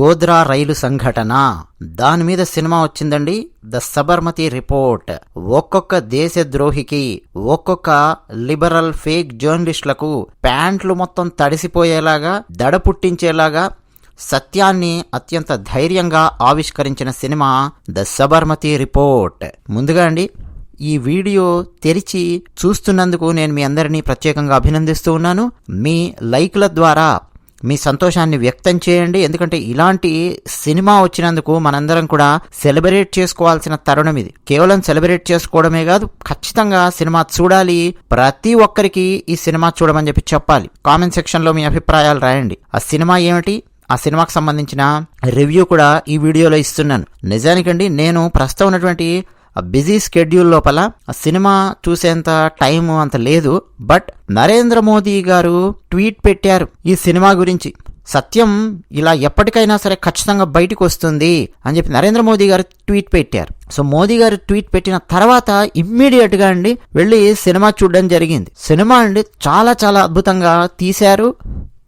గోద్రా రైలు సంఘటన. దాని మీద సినిమా వచ్చిందండి. The Sabarmati report. ఒక్కొక్క దేశద్రోహికి ఒక్కొక్క లిబరల్ ఫేక్ జర్నలిస్టులకు ప్యాంట్లు మొత్తం తడిసిపోయేలాగా దడ పుట్టించేలాగా సత్యాన్ని అత్యంత ధైర్యంగా ఆవిష్కరించిన సినిమా ద సబర్మతి రిపోర్ట్. ముందుగా అండి ఈ వీడియో తెరిచి చూస్తున్నందుకు నేను మీ అందరినీ ప్రత్యేకంగా అభినందిస్తూ ఉన్నాను. మీ లైక్ల ద్వారా మీ సంతోషాన్ని వ్యక్తం చేయండి. ఎందుకంటే ఇలాంటి సినిమా వచ్చినందుకు మనందరం కూడా సెలబ్రేట్ చేసుకోవాల్సిన తరుణం ఇది. కేవలం సెలబ్రేట్ చేసుకోవడమే కాదు ఖచ్చితంగా సినిమా చూడాలి. ప్రతి ఒక్కరికి ఈ సినిమా చూడమని చెప్పి చెప్పాలి. కామెంట్ సెక్షన్లో మీ అభిప్రాయాలు రాయండి. ఆ సినిమా ఏమిటి? ఆ సినిమాకు సంబంధించిన రివ్యూ కూడా ఈ వీడియోలో ఇస్తున్నాను. నిజానికండి నేను ప్రస్తుతం ఉన్నటువంటి ఆ బిజీ స్కెడ్యూల్ లోపల ఆ సినిమా చూసేంత టైం అంత లేదు బట్ నరేంద్ర మోదీ గారు ట్వీట్ పెట్టారు ఈ సినిమా గురించి. సత్యం ఇలా ఎప్పటికైనా సరే ఖచ్చితంగా బయటకు వస్తుంది అని చెప్పి నరేంద్ర మోదీ గారు ట్వీట్ పెట్టారు. సో మోదీ గారు ట్వీట్ పెట్టిన తర్వాత ఇమ్మీడియట్గా అండి వెళ్ళి సినిమా చూడడం జరిగింది. సినిమా అండి చాలా చాలా అద్భుతంగా తీశారు.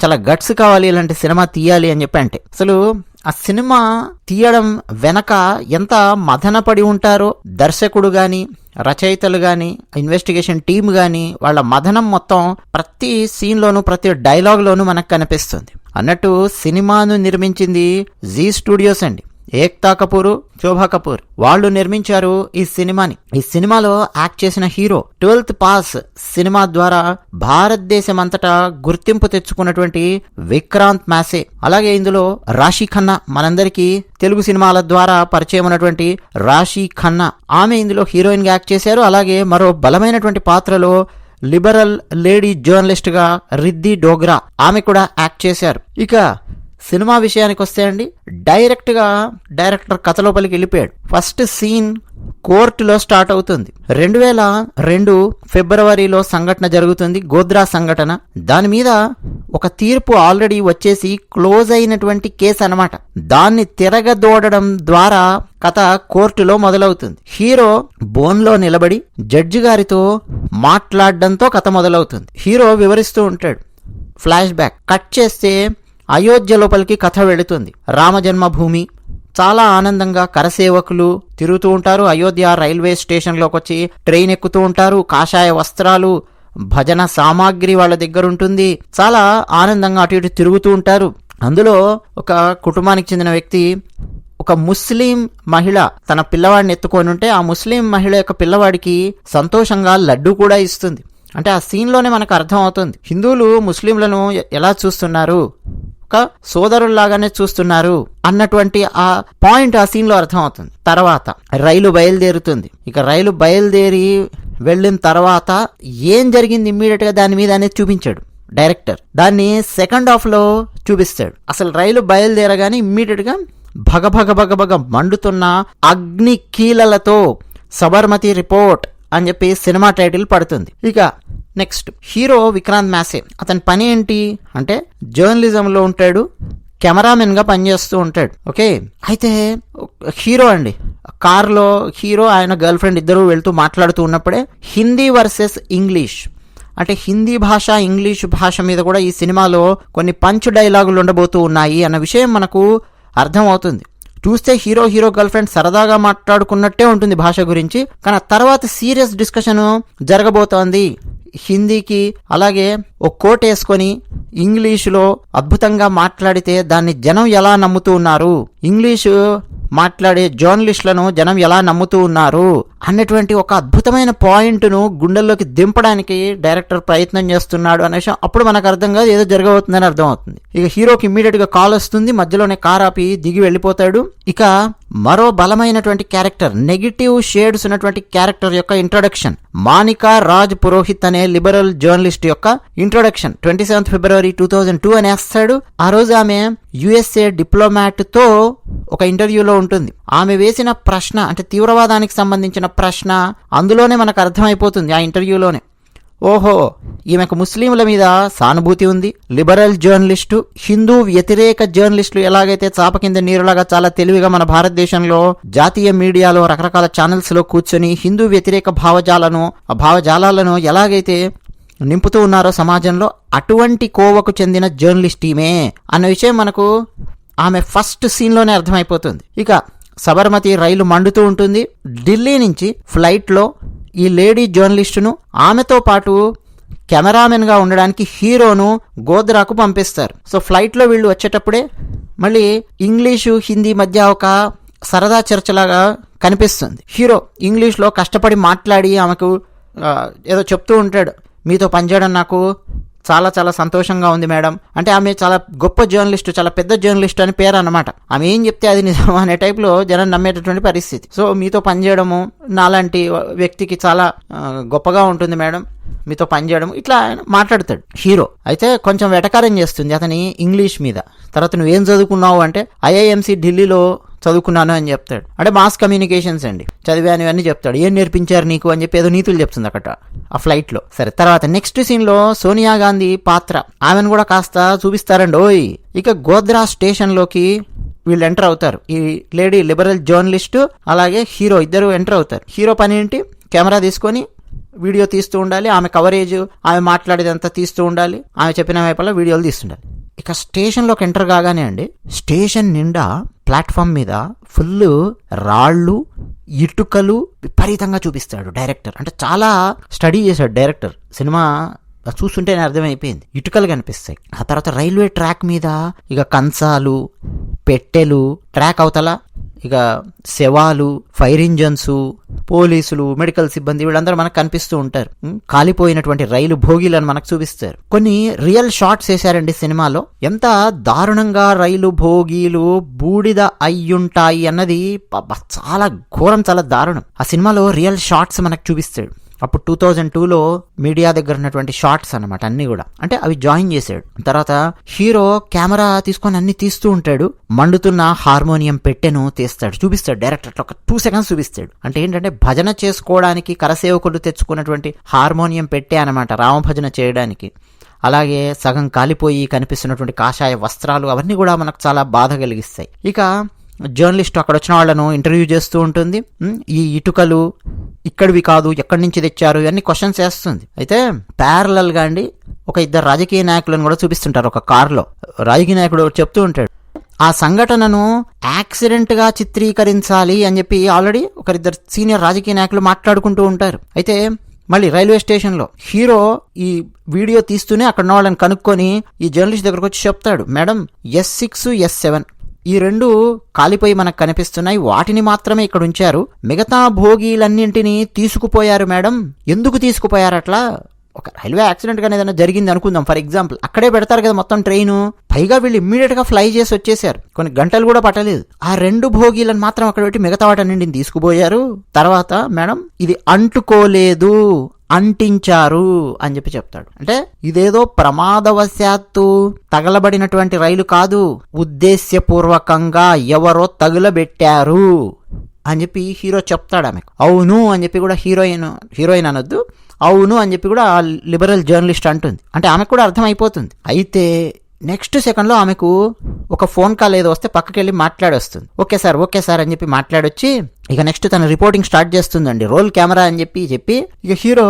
చాలా గట్స్ కావాలి ఇలాంటి సినిమా తీయాలి అని చెప్పి అంటే. అసలు ఆ సినిమా తీయడం వెనక ఎంత మదనపడి ఉంటారో దర్శకుడు గాని రచయితలు గాని ఇన్వెస్టిగేషన్ టీం గాని వాళ్ళ మదనం మొత్తం ప్రతి సీన్లోనూ ప్రతి డైలాగ్లోనూ మనకు కనిపిస్తుంది. అన్నట్టు సినిమాను నిర్మించింది జీ స్టూడియోస్ అండి. ఏక్తా కపూర్ శోభా కపూర్ వాళ్ళు నిర్మించారు ఈ సినిమాని. ఈ సినిమాలో యాక్ట్ చేసిన హీరో ట్వెల్త్ పాస్ సినిమా ద్వారా భారతదేశం అంతటా గుర్తింపు తెచ్చుకున్నటువంటి విక్రాంత్ మాసే. అలాగే ఇందులో రాశి ఖన్నా మనందరికీ తెలుగు సినిమాల ద్వారా పరిచయం ఉన్నటువంటి రాశి ఖన్నా. ఆమె ఇందులో హీరోయిన్గా యాక్ట్ చేశారు. అలాగే మరో బలమైనటువంటి పాత్రలో లిబరల్ లేడీ జర్నలిస్ట్గా రిద్ది డోగ్రా ఆమె కూడా యాక్ట్ చేశారు. ఇక సినిమా విషయానికి వస్తే అండి డైరెక్ట్గా డైరెక్టర్ కథ లోపలికి వెళ్ళిపోయాడు. ఫస్ట్ సీన్ కోర్టులో స్టార్ట్ అవుతుంది. రెండు వేల రెండు ఫిబ్రవరిలో సంఘటన జరుగుతుంది గోద్రా సంఘటన. దాని మీద ఒక తీర్పు ఆల్రెడీ వచ్చేసి క్లోజ్ అయినటువంటి కేసు అనమాట దాన్ని తిరగదోడడం ద్వారా కథ కోర్టులో మొదలవుతుంది. హీరో బోన్లో నిలబడి జడ్జి గారితో మాట్లాడడంతో కథ మొదలవుతుంది. హీరో వివరిస్తూ ఉంటాడు ఫ్లాష్ బ్యాక్. కట్ చేస్తే అయోధ్య లోపలికి కథ వెళుతుంది. రామజన్మభూమి. చాలా ఆనందంగా కరసేవకులు తిరుగుతూ ఉంటారు. అయోధ్య రైల్వే స్టేషన్లోకి వచ్చి ట్రైన్ ఎక్కుతూ ఉంటారు. కాషాయ వస్త్రాలు భజన సామాగ్రి వాళ్ళ దగ్గర ఉంటుంది. చాలా ఆనందంగా అటు ఇటు తిరుగుతూ ఉంటారు. అందులో ఒక కుటుంబానికి చెందిన వ్యక్తి ఒక ముస్లిం మహిళ తన పిల్లవాడిని ఎత్తుకొని ఉంటే ఆ ముస్లిం మహిళ యొక్క పిల్లవాడికి సంతోషంగా లడ్డు కూడా ఇస్తుంది. అంటే ఆ సీన్లోనే మనకు అర్థం అవుతుంది. హిందువులు ముస్లింలను ఎలా చూస్తున్నారు? ఒక సోదరుల్లాగానే చూస్తున్నారు అన్నటువంటి ఆ పాయింట్ ఆ సీన్లో అర్థమవుతుంది. తర్వాత రైలు బయలుదేరుతుంది. ఇక రైలు బయలుదేరి వెళ్ళిన తర్వాత ఏం జరిగింది ఇమ్మీడియట్గా దాని మీద అనేది చూపించాడు డైరెక్టర్. దాన్ని సెకండ్ హాఫ్లో చూపిస్తాడు. అసలు రైలు బయలుదేరగానే ఇమ్మీడియట్గా భగ భగ భగ భగ మండుతున్న అగ్ని కీలలతో సబర్మతి రిపోర్ట్ అని చెప్పి సినిమా టైటిల్ పడుతుంది. ఇక నెక్స్ట్ హీరో విక్రాంత్ మ్యాసే. అతని పని ఏంటి? అంటే జర్నలిజంలో ఉంటాడు కెమెరామెన్గా పనిచేస్తూ ఉంటాడు. ఓకే? అయితే హీరో అండి. కార్లో హీరో ఆయన గర్ల్ ఫ్రెండ్ ఇద్దరు వెళ్తూ మాట్లాడుతూ ఉన్నప్పుడే హిందీ వర్సెస్ ఇంగ్లీష్. అంటే హిందీ భాష ఇంగ్లీష్ భాష మీద కూడా ఈ సినిమాలో కొన్ని పంచ్ డైలాగులు ఉండబోతూ ఉన్నాయి అన్న విషయం మనకు అర్థం అవుతుంది చూస్తే హీరో హీరో గర్ల్ ఫ్రెండ్ సరదాగా మాట్లాడుకున్నట్టే ఉంటుంది భాష గురించి. కానీ తర్వాత సీరియస్ డిస్కషన్ జరగబోతోంది. హిందీకి అలాగే ఒక కోట్ వేసుకొని ఇంగ్లీషులో అద్భుతంగా మాట్లాడితే దాన్ని జనం ఎలా నమ్ముతూ ఉన్నారు? ఇంగ్లీషు మాట్లాడే జర్నలిస్టులను జనం ఎలా నమ్ముతూ ఉన్నారు? అన్నటువంటి ఒక అద్భుతమైన పాయింట్ను గుండెల్లోకి దింపడానికి డైరెక్టర్ ప్రయత్నం చేస్తున్నాడు అనే విషయం అప్పుడు మనకు అర్థం కాదు ఏదో జరగబోతుందని అర్థం అవుతుంది ఇక హీరోకి ఇమ్మీడియట్గా కాల్ వస్తుంది మధ్యలోనే కార్ ఆపి దిగి వెళ్ళిపోతాడు. ఇక మరో బలమైనటువంటి క్యారెక్టర్ నెగిటివ్ షేడ్స్ ఉన్నటువంటి క్యారెక్టర్ యొక్క ఇంట్రొడక్షన్ మానికా రాజ్ పురోహిత్ అనే లిబరల్ జర్నలిస్ట్ యొక్క introduction twenty seventh February two thousand two అనేస్తాడు ఆ రోజు ఆమె యుఎస్ఏ డిప్లొమాట్తో ఒక ఇంటర్వ్యూలో ఉంటుంది. ఆమె వేసిన ప్రశ్న అంటే తీవ్రవాదానికి సంబంధించిన ప్రశ్న అందులోనే మనకు అర్థమైపోతుంది ఆ ఇంటర్వ్యూలోనే ఓహో ఈమెకు ముస్లింల మీద సానుభూతి ఉంది. లిబరల్ జర్నలిస్టు హిందూ వ్యతిరేక జర్నలిస్టులు ఎలాగైతే చాప కింద నీరులాగా చాలా తెలివిగా మన భారతదేశంలో జాతీయ మీడియాలో రకరకాల ఛానల్స్లో కూర్చొని హిందూ వ్యతిరేక భావజాలను ఆ భావజాలాలను ఎలాగైతే నింపుతూ ఉన్నారో సమాజంలో అటువంటి కోవకు చెందిన జర్నలిస్ట్ ఈమె అన్న విషయం మనకు ఆమె ఫస్ట్ సీన్లోనే అర్థమైపోతుంది. ఇక సబర్మతి రైలు మండుతూ ఉంటుంది. ఢిల్లీ నుంచి ఫ్లైట్లో ఈ లేడీ జర్నలిస్టును ఆమెతో పాటు కెమెరామెన్గా ఉండడానికి హీరోను గోద్రాకు పంపిస్తారు. సో ఫ్లైట్లో వీళ్ళు వచ్చేటప్పుడే మళ్ళీ ఇంగ్లీషు హిందీ మధ్య ఒక సరదా చర్చలాగా కనిపిస్తుంది. హీరో ఇంగ్లీష్లో కష్టపడి మాట్లాడి ఆమెకు ఏదో చెప్తూ ఉంటాడు. మీతో పనిచేయడం నాకు చాలా చాలా సంతోషంగా ఉంది మేడం. అంటే ఆమె చాలా గొప్ప జర్నలిస్ట్ చాలా పెద్ద జర్నలిస్ట్ అని పేరు అనమాట ఆమె ఏం చెప్తే అది నిజం అనే టైప్లో జనం నమ్మేటటువంటి పరిస్థితి. సో మీతో పనిచేయడము నాలాంటి వ్యక్తికి చాలా గొప్పగా ఉంటుంది మేడం. మీతో పనిచేయడం ఇట్లా ఆయన మాట్లాడతాడు. హీరో. అయితే కొంచెం వెటకారం చేస్తుంది అతని ఇంగ్లీష్ మీద. తర్వాత నువ్వేం చదువుకున్నావు అంటే ఐఐఎంసి ఢిల్లీలో చదువుకున్నాను అని చెప్తాడు. అంటే మాస్ కమ్యూనికేషన్స్ అండి. చదివాను ఇవన్నీ చెప్తాడు. ఏం నేర్పించారు నీకు అని చెప్పి ఏదో నీతులు చెప్తుంది అక్కడ ఆ ఫ్లైట్లో. సరే తర్వాత నెక్స్ట్ సీన్లో సోనియా గాంధీ పాత్ర. ఆమెను కూడా కాస్త చూపిస్తారండి. ఓయ్ ఇక గోద్రా స్టేషన్లోకి వీళ్ళు ఎంటర్ అవుతారు. ఈ లేడీ లిబరల్ జర్నలిస్ట్ అలాగే హీరో ఇద్దరు ఎంటర్ అవుతారు. హీరో పని ఏంటి? కెమెరా తీసుకొని వీడియో తీస్తూ ఉండాలి. ఆమె కవరేజ్ ఆమె మాట్లాడేదంతా తీస్తూ ఉండాలి. ఆమె చెప్పిన వైపులో వీడియోలు తీస్తుండాలి. ఇక స్టేషన్లోకి ఎంటర్ కాగానే అండి స్టేషన్ నిండా ప్లాట్ఫామ్ మీద ఫుల్ రాళ్ళు ఇటుకలు విపరీతంగా చూపిస్తాడు డైరెక్టర్. అంటే చాలా స్టడీ చేశాడు డైరెక్టర్. సినిమా చూస్తుంటేనే అర్థమైపోయింది. ఇటుకలు కనిపిస్తాయి. ఆ తర్వాత రైల్వే ట్రాక్ మీద ఇక కంచాలు పెట్టెలు ట్రాక్ అవతల ఇక శవాలు ఫైర్ ఇంజన్స్ పోలీసులు మెడికల్ సిబ్బంది వీళ్ళందరూ మనకు కనిపిస్తూ ఉంటారు. కాలిపోయినటువంటి రైలు భోగిలను మనకు చూపిస్తారు. కొన్ని రియల్ షాట్స్ వేశారండి సినిమాలో. ఎంత దారుణంగా రైలు భోగీలు బూడిద అయ్యుంటాయి అన్నది చాలా ఘోరం చాలా దారుణం. ఆ సినిమాలో రియల్ షాట్స్ మనకు చూపిస్తాడు. అప్పుడు టూ థౌజండ్ టూలో మీడియా దగ్గర ఉన్నటువంటి షార్ట్స్ అనమాట అన్ని కూడా. అంటే అవి జాయిన్ చేశాడు. తర్వాత హీరో కెమెరా తీసుకొని అన్ని తీస్తూ ఉంటాడు. మండుతున్న హార్మోనియం పెట్టెను తీస్తాడు. చూపిస్తాడు డైరెక్టర్ అట్లా ఒక టూ సెకండ్స్ చూపిస్తాడు. అంటే ఏంటంటే భజన చేసుకోవడానికి కరసేవకులు తెచ్చుకున్నటువంటి హార్మోనియం పెట్టే అనమాట రామభజన చేయడానికి. అలాగే సగం కాలిపోయి కనిపిస్తున్నటువంటి కాషాయ వస్త్రాలు అవన్నీ కూడా మనకు చాలా బాధ కలిగిస్తాయి. ఇక జర్నలిస్ట్ అక్కడ వచ్చిన వాళ్ళను ఇంటర్వ్యూ చేస్తూ ఉంటుంది. ఈ ఇటుకలు ఇక్కడివి కాదు ఎక్కడి నుంచి తెచ్చారు ఇవన్నీ క్వశ్చన్స్ వేస్తుంది అయితే ప్యారలల్గా అండి ఒక ఇద్దరు రాజకీయ నాయకులను కూడా చూపిస్తుంటారు ఒక కారులో. రాజకీయ నాయకుడు చెప్తూ ఉంటాడు ఆ సంఘటనను యాక్సిడెంట్గా చిత్రీకరించాలి అని చెప్పి ఆల్రెడీ ఒకరిద్దరు సీనియర్ రాజకీయ నాయకులు మాట్లాడుకుంటూ ఉంటారు. అయితే మళ్ళీ రైల్వే స్టేషన్లో హీరో ఈ వీడియో తీస్తూనే అక్కడ ఉన్న వాళ్ళని కనుక్కొని ఈ జర్నలిస్ట్ దగ్గరకు వచ్చి చెప్తాడు madam S six S seven ఈ రెండు కాలిపోయి మనకు కనిపిస్తున్నాయి. వాటిని మాత్రమే ఇక్కడ ఉంచారు. మిగతా భోగీలన్నింటినీ తీసుకుపోయారు మేడం. ఎందుకు తీసుకుపోయారు అట్లా ఒక రైల్వే యాక్సిడెంట్ కానీ ఏదైనా జరిగింది అనుకుందాం. ఫర్ ఎగ్జాంపుల్ అక్కడే పెడతారు కదా మొత్తం ట్రైన్. పైగా వీళ్ళు ఇమ్మీడియట్గా ఫ్లై చేసి వచ్చేసారు. కొన్ని గంటలు కూడా పట్టలేదు. ఆ రెండు భోగీలను మాత్రం అక్కడ పెట్టి మిగతా వాటన్నింటిని తీసుకుపోయారు. తర్వాత మేడం ఇది అంటుకోలేదు. అంటించారు అని చెప్పి చెప్తాడు. అంటే ఇదేదో ప్రమాదవశాత్తు తగలబడినటువంటి రైలు కాదు ఉద్దేశ్యపూర్వకంగా ఎవరో తగులబెట్టారు అని చెప్పి హీరో చెప్తాడు ఆమెకు. అవును అని చెప్పి కూడా హీరోయిన్ హీరోయిన్ అనొద్దు. అవును అని చెప్పి కూడా ఆ లిబరల్ జర్నలిస్ట్ అంటుంది. అంటే ఆమెకు కూడా అర్థమైపోతుంది. అయితే నెక్స్ట్ సెకండ్లో ఆమెకు ఒక ఫోన్ కాల్ ఏదో వస్తే పక్కకి వెళ్ళి మాట్లాడొస్తుంది. ఓకే సార్ ఓకే సార్ అని చెప్పి మాట్లాడొచ్చి ఇక నెక్స్ట్ తన రిపోర్టింగ్ స్టార్ట్ చేస్తుందండి. రోల్ కెమెరా అని చెప్పి చెప్పి ఇక హీరో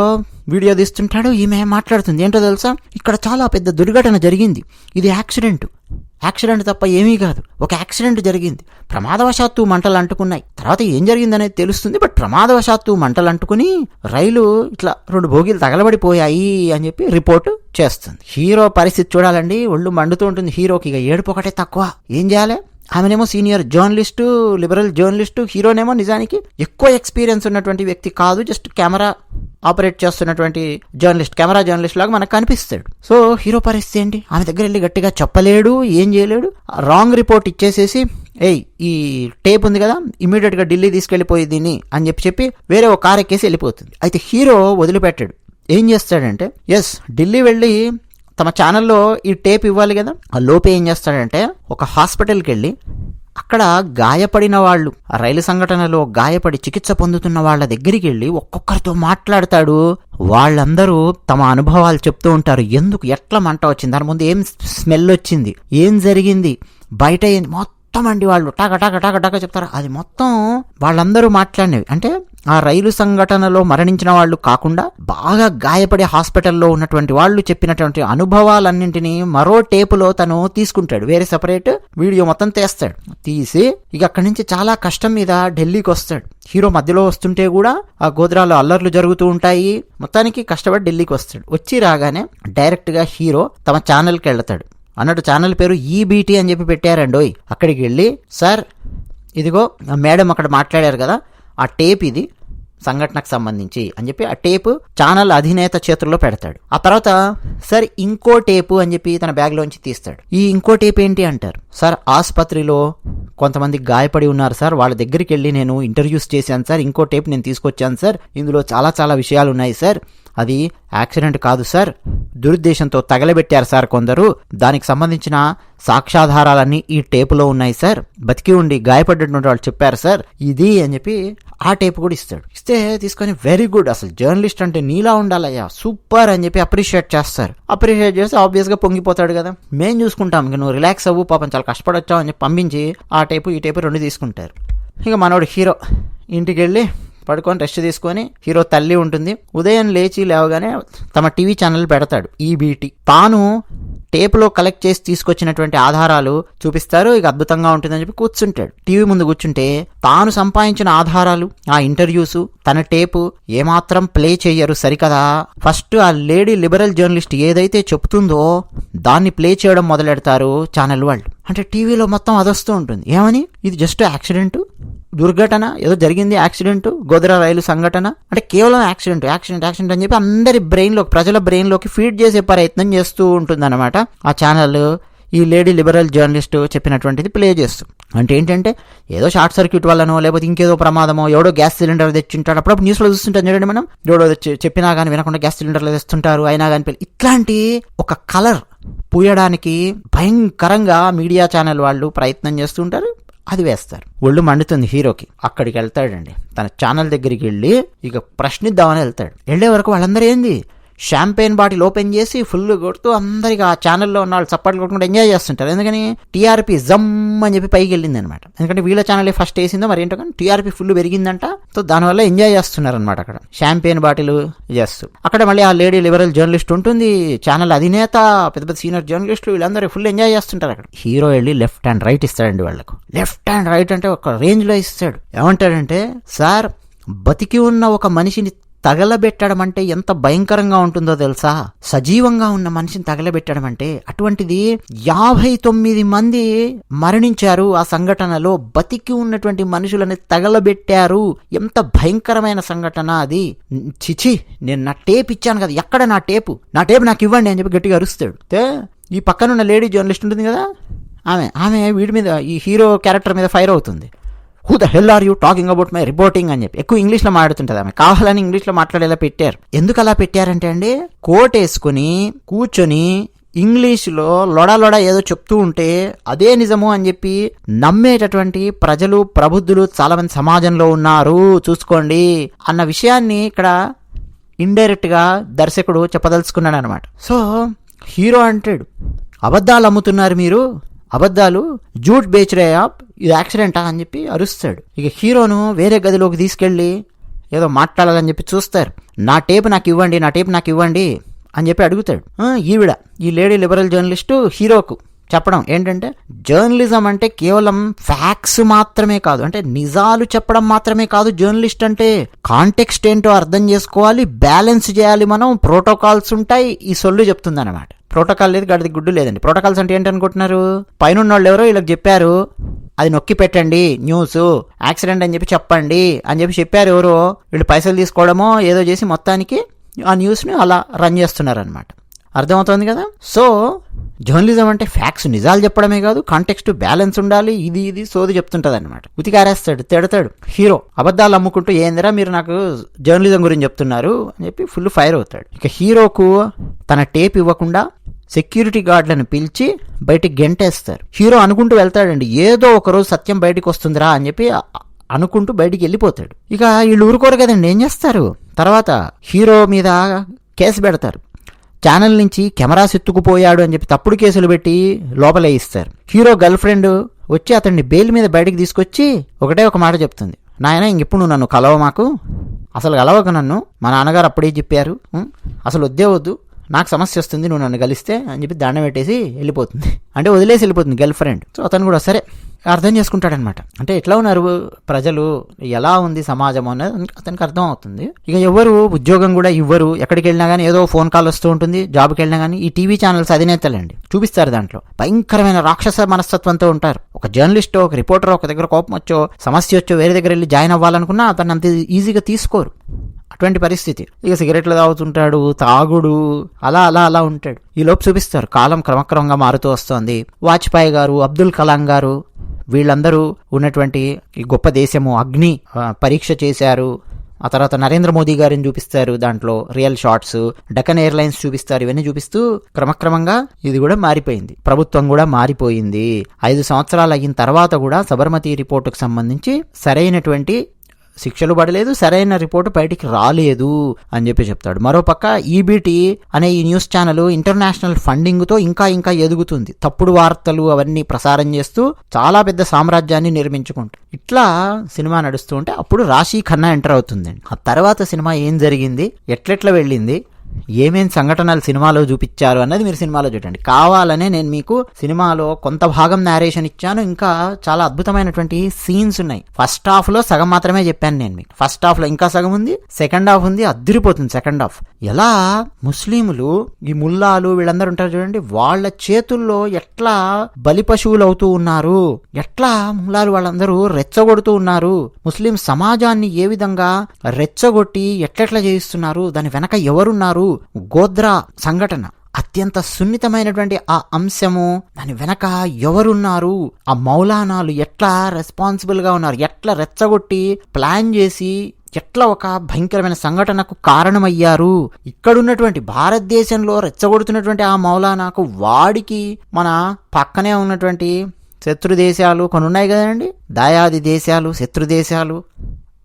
వీడియో తీస్తుంటాడు ఈమె మాట్లాడుతుంది. ఏంటో తెలుసా? ఇక్కడ చాలా పెద్ద దుర్ఘటన జరిగింది. ఇది యాక్సిడెంట్. యాక్సిడెంట్ తప్ప ఏమీ కాదు. ఒక యాక్సిడెంట్ జరిగింది. ప్రమాదవశాత్తు మంటలు అంటుకున్నాయి. తర్వాత ఏం జరిగిందనేది తెలుస్తుంది. బట్ ప్రమాదవశాత్తు మంటలు అంటుకుని రైలు ఇట్లా రెండు భోగిలు తగలబడిపోయాయి అని చెప్పి రిపోర్ట్ చేస్తుంది. హీరో పరిస్థితి చూడాలండి. ఒళ్ళు మండుతూ ఉంటుంది. హీరోకి ఇక ఏడుపు ఒకటే తక్కువ. ఏం చేయాలి? ఆమెనేమో సీనియర్ జర్నలిస్టు లిబరల్ జర్నలిస్టు హీరోనేమో నిజానికి ఎక్కువ ఎక్స్పీరియన్స్ ఉన్నటువంటి వ్యక్తి కాదు జస్ట్ కెమెరా ఆపరేట్ చేస్తున్నటువంటి జర్నలిస్ట్ కెమెరా జర్నలిస్ట్ లాగా మనకు కనిపిస్తాడు. సో హీరో పరిస్థితి ఏంటి? ఆమె దగ్గర వెళ్ళి గట్టిగా చెప్పలేడు ఏం చేయలేడు. రాంగ్ రిపోర్ట్ ఇచ్చేసేసి ఏయ్ ఈ టేప్ ఉంది కదా ఇమీడియట్గా ఢిల్లీ తీసుకెళ్ళిపోయి దీన్ని అని చెప్పి చెప్పి వేరే ఒక కార్ ఎక్కేసి వెళ్ళిపోతుంది. అయితే హీరో వదిలిపెట్టాడు. ఏం చేస్తాడంటే ఎస్ ఢిల్లీ వెళ్ళి తమ ఛానల్లో ఈ టేప్ ఇవ్వాలి కదా ఆ లోపే ఏం చేస్తాడంటే ఒక హాస్పిటల్కి వెళ్ళి అక్కడ గాయపడిన వాళ్ళు ఆ రైలు సంఘటనలో గాయపడి చికిత్స పొందుతున్న వాళ్ళ దగ్గరికి వెళ్ళి ఒక్కొక్కరితో మాట్లాడతాడు. వాళ్ళందరూ తమ అనుభవాలు చెప్తూ ఉంటారు. ఎందుకు? ఎట్లా మంట వచ్చింది? దాని ముందు ఏం స్మెల్ వచ్చింది? ఏం జరిగింది? బయట మొత్తం అండి వాళ్ళు. టాక టాక టాక టాక చెప్తారు. అది మొత్తం వాళ్ళందరూ మాట్లాడినవి. అంటే ఆ రైలు సంఘటనలో మరణించిన వాళ్ళు కాకుండా బాగా గాయపడి హాస్పిటల్లో ఉన్నటువంటి వాళ్ళు చెప్పినటువంటి అనుభవాలన్నింటినీ మరో టేపులో తను తీసుకుంటాడు. వేరే సెపరేట్ వీడియో మొత్తం తీస్తాడు. తీసి ఇక అక్కడి నుంచి చాలా కష్టం మీద ఢిల్లీకి వస్తాడు. హీరో మధ్యలో వస్తుంటే కూడా ఆ గోద్రాలో అల్లర్లు జరుగుతూ ఉంటాయి. మొత్తానికి కష్టపడి ఢిల్లీకి వస్తాడు. వచ్చి రాగానే డైరెక్ట్గా హీరో తమ ఛానల్కి వెళ్తాడు. అన్నట్టు ఛానల్ పేరు ఈబీటీ అని చెప్పి పెట్టారండోయ్. అక్కడికి వెళ్ళి సార్ ఇదిగో మేడం అక్కడ మాట్లాడారు కదా ఆ టేప్ ఇది సంఘటనకు సంబంధించి అని చెప్పి ఆ టేపు ఛానల్ అధినేత చేతుల్లో పెడతాడు. ఆ తర్వాత సార్ ఇంకో టేపు అని చెప్పి తన బ్యాగ్లోంచి తీస్తాడు. ఈ ఇంకో టేప్ ఏంటి అంటారు? సార్ ఆసుపత్రిలో కొంతమంది గాయపడి ఉన్నారు సార్. వాళ్ళ దగ్గరికి వెళ్ళి నేను ఇంటర్వ్యూస్ చేశాను సార్. ఇంకో టేప్ నేను తీసుకొచ్చాను సార్. ఇందులో చాలా చాలా విషయాలు ఉన్నాయి సార్. అది యాక్సిడెంట్ కాదు సార్. దురుద్దేశంతో తగలబెట్టారు సార్ కొందరు. దానికి సంబంధించిన సాక్ష్యాధారాలన్నీ ఈ టేపులో ఉన్నాయి సార్. బతికి ఉండి గాయపడ్డటువంటి వాళ్ళు చెప్పారు సార్. ఇది అని చెప్పి ఆ టేపు కూడా ఇస్తాడు. ఇస్తే తీసుకొని వెరీ గుడ్ అసలు జర్నలిస్ట్ అంటే నీలా ఉండాలయ్యా. సూపర్ అని చెప్పి అప్రిషియేట్ చేస్తారు. అప్రిషియేట్ చేస్తే ఆబ్వియస్గా పొంగిపోతాడు కదా. మేము చూసుకుంటాం. ఇక నువ్వు రిలాక్స్ అవ్వు. పాపం చాలా కష్టపడొచ్చావు అని చెప్పి పంపించి ఆ టేపు ఈ టేపు రెండు తీసుకుంటారు. ఇక మనోడు హీరో ఇంటికి వెళ్ళి పడుకొని రెస్ట్ తీసుకొని హీరో తల్లి ఉంటుంది. ఉదయం లేచి లేవగానే తమ టీవీ ఛానల్ పెడతాడు. ఈబీటీ తాను టేపులో కలెక్ట్ చేసి తీసుకొచ్చినటువంటి ఆధారాలు చూపిస్తారు. ఇక అద్భుతంగా ఉంటుందని చెప్పి కూర్చుంటాడు. టీవీ ముందు కూర్చుంటే తాను సంపాదించిన ఆధారాలు ఆ ఇంటర్వ్యూస్ తన టేపు ఏమాత్రం ప్లే చెయ్యరు సరికదా? ఫస్ట్ ఆ లేడీ లిబరల్ జర్నలిస్ట్ ఏదైతే చెప్తుందో దాన్ని ప్లే చేయడం మొదలెడతారు ఛానల్ వాళ్ళు. అంటే టీవీలో మొత్తం అదొస్తూ ఉంటుంది. ఏమని? ఇది జస్ట్ యాక్సిడెంట్ దుర్ఘటన ఏదో జరిగింది యాక్సిడెంట్ గోదరా రైలు సంఘటన. అంటే కేవలం యాక్సిడెంట్ యాక్సిడెంట్ యాక్సిడెంట్ అని చెప్పి అందరి బ్రెయిన్లోకి ప్రజల బ్రెయిన్లోకి ఫీడ్ చేసే ప్రయత్నం చేస్తూ ఉంటుందన్నమాట. ఆ ఛానల్ ఈ లేడీ లిబరల్ జర్నలిస్ట్ చెప్పినటువంటిది ప్లే చేస్తూ అంటే ఏంటంటే ఏదో షార్ట్ సర్క్యూట్ వల్లనో లేకపోతే ఇంకేదో ప్రమాదమో ఎవడో గ్యాస్ సిలిండర్ తెచ్చింటాడు. అప్పుడప్పుడు న్యూస్లో చూస్తుంటాం చూడండి మనం. ఎవడో తెచ్చి- చెప్పినా కానీ వినకుండా గ్యాస్ సిలిండర్లు తెస్తుంటారు అయినా కానీ ఇట్లాంటి ఒక కలర్ పూయడానికి భయంకరంగా మీడియా ఛానల్ వాళ్ళు ప్రయత్నం చేస్తుంటారు అది వేస్తారు. ఒళ్ళు మండుతుంది హీరోకి. అక్కడికి వెళ్తాడండి. తన ఛానల్ దగ్గరికి వెళ్ళి ఇక ప్రశ్నిద్దామని వెళ్తాడు. వెళ్ళే వరకు వాళ్ళందరూ ఏంది? షాంపెయిన్ బాటిల్ ఓపెన్ చేసి ఫుల్ కొడుతూ అందరికి ఆ ఛానల్లో ఉన్న వాళ్ళు చప్పట్లు కొట్టుకుంటూ ఎంజాయ్ చేస్తుంటారు. ఎందుకని? టీఆర్పీ జమ్ అని చెప్పి పైకి వెళ్ళింది అనమాట ఎందుకంటే వీళ్ళ ఛానల్ ఫస్ట్ వేసిందో మరి ఏంటో కానీ టీఆర్పీ ఫుల్ పెరిగిందంట. సో దానివల్ల ఎంజాయ్ చేస్తున్నారు అనమాట అక్కడ. షాంపియన్ బాటిల్ చేస్తూ. అక్కడ మళ్ళీ ఆ లేడీ లిబరల్ జర్నలిస్ట్ ఉంటుంది ఛానల్ అధినేత పెద్ద పెద్ద సీనియర్ జర్నలిస్టులు వీళ్ళందరూ ఫుల్ ఎంజాయ్ చేస్తుంటారు అక్కడ. హీరో వెళ్ళి లెఫ్ట్ అండ్ రైట్ ఇస్తాడండి వాళ్ళకు. లెఫ్ట్ అండ్ రైట్ అంటే ఒక రేంజ్లో ఇస్తాడు. ఏమంటాడంటే సార్ బతికి ఉన్న ఒక మనిషిని తగలబెట్టడం అంటే ఎంత భయంకరంగా ఉంటుందో తెలుసా? సజీవంగా ఉన్న మనిషిని తగలబెట్టడం అంటే అటువంటిది యాభై తొమ్మిది మంది మరణించారు. ఆ సంఘటనలో బతికి ఉన్నటువంటి మనుషులని తగలబెట్టారు. ఎంత భయంకరమైన సంఘటన అది. చిచి నేను నా టేప్ ఇచ్చాను కదా. ఎక్కడ నా టేపు? నా టేపు నాకు ఇవ్వండి అని చెప్పి గట్టిగా అరుస్తాడు. తే, ఈ పక్కనున్న లేడీ జర్నలిస్ట్ ఉంటుంది కదా? ఆమె ఆమె వీడి మీద ఈ హీరో క్యారెక్టర్ మీద ఫైర్ అవుతుంది. Who the hell are you talking about my reporting అని చెప్పి. ఎక్కువ ఇంగ్లీష్లో మాట్లాడుతుంటుంది ఆమె. కావాలని ఇంగ్లీష్లో మాట్లాడేలా పెట్టారు. ఎందుకు అలా పెట్టారంటే అండి? కోట్ వేసుకుని కూర్చొని ఇంగ్లీష్లో లొడ లొడ ఏదో చెప్తూ ఉంటే అదే నిజము అని చెప్పి నమ్మేటటువంటి ప్రజలు ప్రబుద్ధులు చాలా మంది సమాజంలో ఉన్నారు. చూసుకోండి అన్న విషయాన్ని ఇక్కడ ఇండైరెక్ట్గా దర్శకుడు చెప్పదలుచుకున్నాడు అనమాట సో హీరో అంటాడు అబద్ధాలు అమ్ముతున్నారు మీరు? అబద్ధాలు జూట్ బేచరే ఆప్ ఇది యాక్సిడెంటా అని చెప్పి అరుస్తాడు. ఇక హీరోను వేరే గదిలోకి తీసుకెళ్ళి ఏదో మాట్లాడాలని చెప్పి చూస్తారు. నా టేప్ నాకు ఇవ్వండి నా టేప్ నాకు ఇవ్వండి అని చెప్పి అడుగుతాడు. ఈవిడ ఈ లేడీ లిబరల్ జర్నలిస్టు హీరోకు చెప్పడం ఏంటంటే జర్నలిజం అంటే కేవలం ఫ్యాక్ట్స్ మాత్రమే కాదు అంటే నిజాలు చెప్పడం మాత్రమే కాదు జర్నలిస్ట్ అంటే. కాంటెక్స్ట్ ఏంటో అర్థం చేసుకోవాలి బ్యాలెన్స్ చేయాలి మనం ప్రోటోకాల్స్ ఉంటాయి ఈ సొల్లు చెప్తుంది అనమాట ప్రోటోకాల్ లేదు గడిది గుడ్డు లేదండి. ప్రోటోకాల్స్ అంటే ఏంటనుకుంటున్నారు పైన ఉన్న వాళ్ళు ఎవరో వీళ్ళకి చెప్పారు అది నొక్కి పెట్టండి న్యూస్ యాక్సిడెంట్ అని చెప్పి చెప్పండి అని చెప్పి చెప్పారు ఎవరో. వీళ్ళు పైసలు తీసుకోవడమో ఏదో చేసి మొత్తానికి ఆ న్యూస్ని అలా రన్ చేస్తున్నారనమాట అర్థమవుతోంది కదా? సో జర్నలిజం అంటే ఫ్యాక్ట్స్ నిజాలు చెప్పడమే కాదు కాంటెక్స్ట్ బ్యాలెన్స్ ఉండాలి ఇది ఇది సోది చెప్తుంటది అనమాట ఉతికారేస్తాడు తిడతాడు హీరో. అబద్ధాలు అమ్ముకుంటూ ఏందిరా మీరు నాకు జర్నలిజం గురించి చెప్తున్నారు? అని చెప్పి ఫుల్ ఫైర్ అవుతాడు. ఇక హీరోకు తన టేప్ ఇవ్వకుండా సెక్యూరిటీ గార్డులను పిలిచి బయటికి గెంటేస్తారు. హీరో అనుకుంటూ వెళ్తాడండి ఏదో ఒక రోజు సత్యం బయటకు వస్తుందిరా అని చెప్పి అనుకుంటూ బయటికి వెళ్ళిపోతాడు. ఇక వీళ్ళు ఊరుకోరు కదండి ఏం చేస్తారు? తర్వాత హీరో మీద కేసు పెడతారు. ఛానల్ నుంచి కెమెరాస్ ఎత్తుకుపోయాడు అని చెప్పి తప్పుడు కేసులు పెట్టి లోపలే ఇస్తారు. హీరో గర్ల్ ఫ్రెండ్ వచ్చి అతన్ని బెయిల్ మీద బయటికి తీసుకొచ్చి ఒకటే ఒక మాట చెప్తుంది. నాయన ఇంకెప్పుడు నువ్వు నన్ను కలవ మాకు. అసలు కలవక నన్ను. మా నాన్నగారు అప్పుడే చెప్పారు. అసలు వద్దే వద్దు. నాకు సమస్య వస్తుంది నువ్వు నన్ను కలిస్తే అని చెప్పి దండం పెట్టేసి వెళ్ళిపోతుంది. అంటే వదిలేసి వెళ్ళిపోతుంది గర్ల్ ఫ్రెండ్. సో అతను కూడా సరే అర్థం చేసుకుంటాడనమాట. అంటే ఎట్లా ఉన్నారు ప్రజలు ఎలా ఉంది సమాజం అనేది అతనికి అర్థం అవుతుంది ఇక ఎవరు ఉద్యోగం కూడా ఇవ్వరు. ఎక్కడికి వెళ్ళినా కానీ ఏదో ఫోన్ కాల్ వస్తూ ఉంటుంది జాబ్కి వెళ్ళినా కానీ ఈ టీవీ ఛానల్స్ అధినేతలండి. చూపిస్తారు దాంట్లో. భయంకరమైన రాక్షస మనస్తత్వంతో ఉంటారు. ఒక జర్నలిస్ట్ ఒక రిపోర్టర్ ఒక దగ్గర కోపం వచ్చో సమస్య వచ్చో వేరే దగ్గర వెళ్ళి జాయిన్ అవ్వాలనుకున్నా అతను అంత ఈజీగా తీసుకోరు. అటువంటి పరిస్థితి. ఇక సిగరెట్లు తాగుతుంటాడు తాగుడు అలా అలా అలా ఉంటాడు. ఈ లోపు చూపిస్తారు కాలం క్రమక్రమంగా మారుతూ వస్తోంది. వాజ్పేయి గారు అబ్దుల్ కలాం గారు వీళ్ళందరూ ఉన్నటువంటి ఈ గొప్ప దేశము అగ్ని పరీక్ష చేశారు. ఆ తర్వాత నరేంద్ర మోదీ గారిని చూపిస్తారు దాంట్లో రియల్ షార్ట్స్ డకన్ ఎయిర్లైన్స్ చూపిస్తారు ఇవన్నీ చూపిస్తూ క్రమక్రమంగా ఇది కూడా మారిపోయింది. ప్రభుత్వం కూడా మారిపోయింది. ఐదు సంవత్సరాలు అయిన తర్వాత కూడా సబర్మతి రిపోర్టుకు సంబంధించి సరైనటువంటి శిక్షలు పడలేదు సరైన రిపోర్టు బయటికి రాలేదు అని చెప్పి చెప్తాడు. మరోపక్క ఈబీటీ అనే ఈ న్యూస్ ఛానల్ ఇంటర్నేషనల్ ఫండింగ్తో ఇంకా ఇంకా ఎదుగుతుంది. తప్పుడు వార్తలు అవన్నీ ప్రసారం చేస్తూ చాలా పెద్ద సామ్రాజ్యాన్ని నిర్మించుకుంటుంది ఇట్లా సినిమా నడుస్తూ ఉంటే అప్పుడు రాశి ఖన్నా ఎంటర్ అవుతుందండి. ఆ తర్వాత సినిమా ఏం జరిగింది? ఎట్లెట్లా వెళ్ళింది? ఏమేం సంఘటనలు సినిమాలో చూపించారు అన్నది మీరు సినిమాలో చూడండి. కావాలనే నేను మీకు సినిమాలో కొంత భాగం నేరేషన్ ఇచ్చాను. ఇంకా చాలా అద్భుతమైనటువంటి సీన్స్ ఉన్నాయి. ఫస్ట్ హాఫ్లో సగం మాత్రమే చెప్పాను నేను మీకు. ఫస్ట్ హాఫ్లో ఇంకా సగం ఉంది సెకండ్ హాఫ్ ఉంది అద్దరిపోతుంది సెకండ్ హాఫ్ ఎలా ముస్లింలు ఈ ముల్లాలు వీళ్ళందరూ ఉంటారు చూడండి వాళ్ళ చేతుల్లో ఎట్లా బలి పశువులు అవుతూ ఉన్నారు? ఎట్లా ముల్లాలు వాళ్ళందరూ రెచ్చగొడుతూ ఉన్నారు? ముస్లిం సమాజాన్ని ఏ విధంగా రెచ్చగొట్టి ఎట్లెట్లా చేయిస్తున్నారు దాని వెనక ఎవరున్నారు? గోద్రా సంఘటన. అత్యంత సున్నితమైనటువంటి ఆ అంశము దాని వెనక ఎవరున్నారు? ఆ మౌలానాలు ఎట్లా రెస్పాన్సిబుల్గా ఉన్నారు? ఎట్లా రెచ్చగొట్టి ప్లాన్ చేసి ఎట్లా ఒక భయంకరమైన సంఘటనకు కారణమయ్యారు? ఇక్కడున్నటువంటి భారతదేశంలో రెచ్చగొడుతున్నటువంటి ఆ మౌలానాకు వాడికి మన పక్కనే ఉన్నటువంటి శత్రు దేశాలు కొన్ని ఉన్నాయి కదండి? దాయాది దేశాలు శత్రు దేశాలు.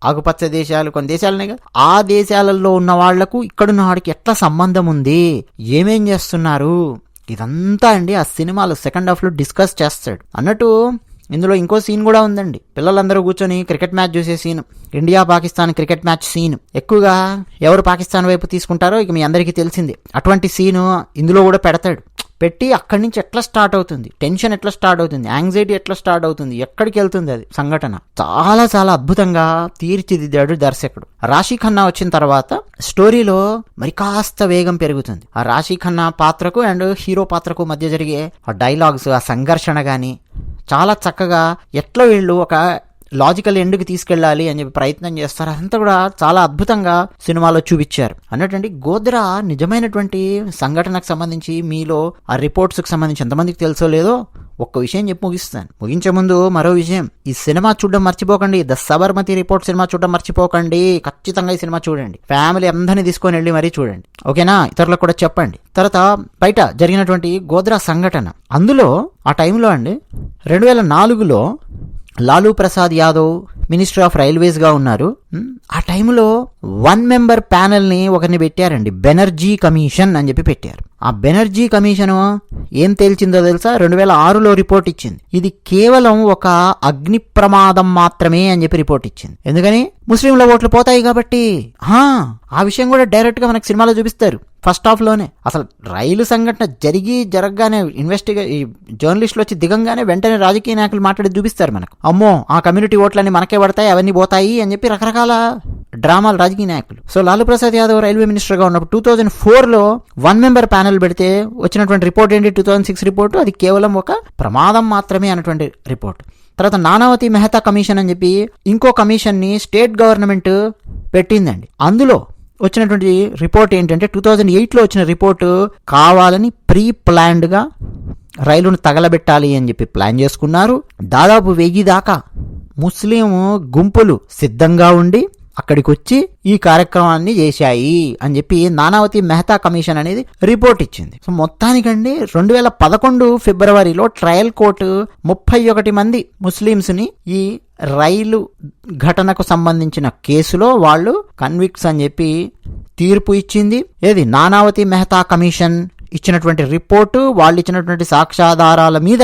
ఆకుపచ్చ దేశాలు కొన్ని దేశాలనే కదా. ఆ దేశాలలో ఉన్న వాళ్ళకు ఇక్కడున్న వాడికి ఎట్లా సంబంధం ఉంది? ఏమేం చేస్తున్నారు? ఇదంతా అండి ఆ సినిమాలో సెకండ్ హాఫ్లో డిస్కస్ చేస్తాడు. అన్నట్టు ఇందులో ఇంకో సీన్ కూడా ఉందండి. పిల్లలందరూ కూర్చొని క్రికెట్ మ్యాచ్ చూసే scene. India Pakistan cricket match scene. ఎక్కువగా ఎవరు పాకిస్తాన్ వైపు తీసుకుంటారో ఇక మీ అందరికీ తెలిసింది. అటువంటి సీను ఇందులో కూడా పెడతాడు. పెట్టి అక్కడి నుంచి ఎట్లా స్టార్ట్ అవుతుంది? టెన్షన్ ఎట్లా స్టార్ట్ అవుతుంది? యాంగ్జైటీ ఎట్లా స్టార్ట్ అవుతుంది? ఎక్కడికి వెళ్తుంది అది సంఘటన? చాలా చాలా అద్భుతంగా తీర్చిదిద్దాడు దర్శకుడు. రాశి ఖన్నా వచ్చిన తర్వాత స్టోరీలో మరి కాస్త వేగం పెరుగుతుంది. ఆ రాశి ఖన్నా పాత్రకు అండ్ హీరో పాత్రకు మధ్య జరిగే ఆ డైలాగ్స్ ఆ సంఘర్షణ కానీ చాలా చక్కగా ఎట్లా వీళ్ళు ఒక లాజికల్ ఎండ్కి తీసుకెళ్ళాలి అని చెప్పి ప్రయత్నం చేస్తారు. అదంతా కూడా చాలా అద్భుతంగా సినిమాలో చూపించారు. అన్నటువంటి గోద్రా నిజమైనటువంటి సంఘటనకు సంబంధించి మీలో ఆ రిపోర్ట్స్కి సంబంధించి ఎంతమందికి తెలుసో లేదో ఒక్క విషయం చెప్పి ముగిస్తాను. ముగించే ముందు మరో విషయం. ఈ సినిమా చూడడం మర్చిపోకండి. ద సబర్మతి రిపోర్ట్ సినిమా చూడడం మర్చిపోకండి. ఖచ్చితంగా ఈ సినిమా చూడండి. ఫ్యామిలీ అందరినీ తీసుకొని వెళ్ళి మరీ చూడండి. ఓకేనా? ఇతరులకు కూడా చెప్పండి. తర్వాత బయట జరిగినటువంటి గోద్రా సంఘటన. అందులో ఆ టైంలో అండి రెండు వేల నాలుగులో లాలూ ప్రసాద్ యాదవ్ మినిస్టర్ ఆఫ్ రైల్వేస్గా ఉన్నారు. ఆ టైంలో వన్ మెంబర్ ప్యానెల్ని ఒకరిని పెట్టారండి. బెనర్జీ కమిషన్ అని చెప్పి పెట్టారు. ఆ బెనర్జీ కమిషన్ ఏం తేల్చిందో తెలుసా? రెండు వేల ఆరులో రిపోర్ట్ ఇచ్చింది. ఇది కేవలం ఒక అగ్ని ప్రమాదం మాత్రమే అని చెప్పి రిపోర్ట్ ఇచ్చింది. ఎందుకని? ముస్లింల ఓట్లు పోతాయి కాబట్టి. ఆ విషయం కూడా డైరెక్ట్గా మనకు సినిమాలో చూపిస్తారు. ఫస్ట్ హాఫ్లోనే. అసలు రైలు సంఘటన జరిగి జరగగానే ఇన్వెస్టిగే ఈ జర్నలిస్టులు వచ్చి దిగంగానే వెంటనే రాజకీయ నాయకులు మాట్లాడి చూపిస్తారు మనకు. అమ్మో ఆ కమ్యూనిటీ ఓట్లన్నీ మనకే పడతాయి అవన్నీ పోతాయి అని చెప్పి రకరకాల డ్రామాలు రాజకీయ నాయకులు. సో లాలూ ప్రసాద్ యాదవ్ రైల్వే మినిస్టర్గా ఉన్నప్పుడు టూ థౌజండ్ ఫోర్లో వన్ మెంబర్ ప్యానెల్ పెడితే వచ్చినటువంటి రిపోర్ట్ ఏంటి? టూ థౌజండ్ సిక్స్ రిపోర్ట్ అది కేవలం ఒక ప్రమాదం మాత్రమే అన్నటువంటి రిపోర్ట్ తర్వాత నానావతి మెహతా కమిషన్ అని చెప్పి ఇంకో కమిషన్ని స్టేట్ గవర్నమెంట్ పెట్టిందండి. అందులో వచ్చినటువంటి రిపోర్ట్ ఏంటంటే టూ థౌజండ్ ఎయిట్లో వచ్చిన రిపోర్టు కావాలని ప్రీ ప్లాన్డ్గా రైలును తగలబెట్టాలి అని చెప్పి ప్లాన్ చేసుకున్నారు. దాదాపు వెయ్యి దాకా ముస్లిం గుంపులు సిద్ధంగా ఉండి అక్కడికి వచ్చి ఈ కార్యక్రమాన్ని చేశాయి అని చెప్పి నానావతి మెహతా కమిషన్ అనేది రిపోర్ట్ ఇచ్చింది. సో మొత్తానికండి రెండు వేల పదకొండు ఫిబ్రవరిలో ట్రయల్ కోర్టు ముప్పై ఒకటి మంది ముస్లిమ్స్ని ఈ రైలు ఘటనకు సంబంధించిన కేసులో వాళ్ళు కన్విక్ట్స్ అని చెప్పి తీర్పు ఇచ్చింది. ఏది? నానావతి మెహతా కమిషన్ ఇచ్చినటువంటి రిపోర్టు వాళ్ళు ఇచ్చినటువంటి సాక్ష్యాధారాల మీద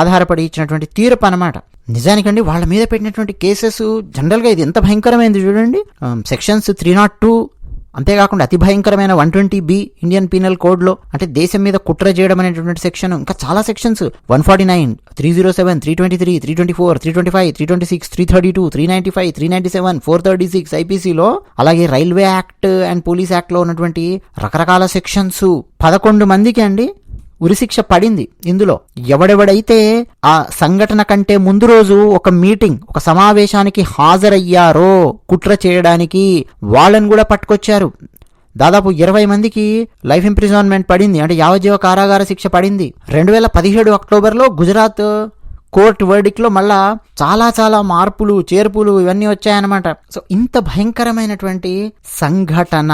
ఆధారపడి ఇచ్చినటువంటి తీర్పు అనమాట నిజానికండి వాళ్ళ మీద పెట్టినటువంటి కేసెస్ జనరల్గా ఇది ఎంత భయంకరమైంది చూడండి. సెక్షన్స్ త్రీ నాట్ టూ అంతేకాకుండా అతి భయంకరమైన one twenty B Indian penal కోడ్లో అంటే దేశం మీద కుట్ర చేయడం అనేటువంటి సెక్షన్ ఇంకా చాలా sections. One forty nine three zero seven three twenty three three twenty four three twenty five three twenty six three thirty two three ninety five three ninety seven four thirty six ఐపీసీలో అలాగే railway act and police యాక్ట్లో ఉన్నటువంటి రకరకాల sections. పదకొండు మందికి అండి. ఉరిశిక్ష పడింది. ఇందులో ఎవడెవడైతే ఆ సంఘటన కంటే ముందు రోజు ఒక మీటింగ్ ఒక సమావేశానికి హాజరయ్యారో కుట్ర చేయడానికి వాళ్ళని కూడా పట్టుకొచ్చారు. దాదాపు ఇరవై మందికి లైఫ్ ఇంప్రిజన్మెంట్ పడింది. అంటే యావజ్జీవ కారాగార శిక్ష పడింది. రెండు వేల పదిహేడు అక్టోబర్లో గుజరాత్ కోర్టు వర్డిక్లో మళ్ళా చాలా చాలా మార్పులు చేర్పులు ఇవన్నీ వచ్చాయన్నమాట. సో ఇంత భయంకరమైనటువంటి సంఘటన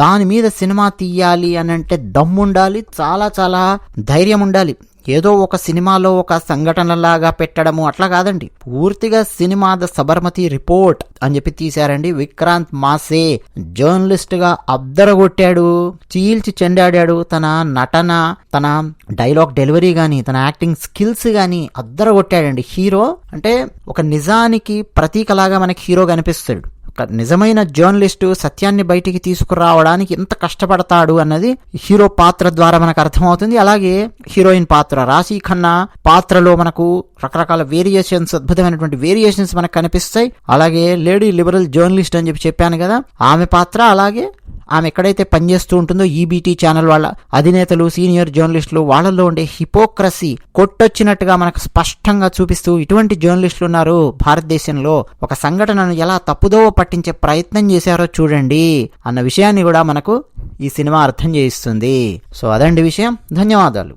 దాని మీద సినిమా తీయాలి అని అంటే దమ్ముండాలి చాలా చాలా ధైర్యం ఉండాలి ఏదో ఒక సినిమాలో ఒక సంఘటనలాగా పెట్టడము అట్లా కాదండి. పూర్తిగా సినిమా ద సబర్మతి రిపోర్ట్ అని చెప్పి తీశారండి విక్రాంత్ మాసే. జర్నలిస్ట్గా అద్దరగొట్టాడు చీల్చి చెండాడాడు తన నటన తన డైలాగ్ డెలివరీ గాని తన యాక్టింగ్ స్కిల్స్ గాని అద్దరగొట్టాడండి. హీరో అంటే ఒక నిజానికి ప్రతీకలాగా మనకి హీరో కనిపిస్తాడు. ఒక నిజమైన జర్నలిస్టు సత్యాన్ని బయటికి తీసుకురావడానికి ఎంత కష్టపడతాడు అన్నది హీరో పాత్ర ద్వారా మనకు అర్థమవుతుంది. అలాగే హీరోయిన్ పాత్ర రాశి ఖన్నా పాత్రలో మనకు రకరకాల వేరియేషన్స్ అద్భుతమైనటువంటి వేరియేషన్స్ మనకు కనిపిస్తాయి. అలాగే లేడీ లిబరల్ జర్నలిస్ట్ అని చెప్పి చెప్పాను కదా ఆమె పాత్ర అలాగే ఆమె ఎక్కడైతే పనిచేస్తూ ఉంటుందో ఈబీటీ ఛానల్ వాళ్ళ అధినేతలు సీనియర్ జర్నలిస్టులు వాళ్ళల్లో ఉండే హిపోక్రసీ కొట్టొచ్చినట్టుగా మనకు స్పష్టంగా చూపిస్తూ ఇటువంటి జర్నలిస్టులు ఉన్నారు. భారతదేశంలో ఒక సంఘటనను ఎలా తప్పుదోవ పట్టించే ప్రయత్నం చేశారో చూడండి అన్న విషయాన్ని కూడా మనకు ఈ సినిమా అర్థం చేయిస్తుంది. సో అదండి విషయం. ధన్యవాదాలు.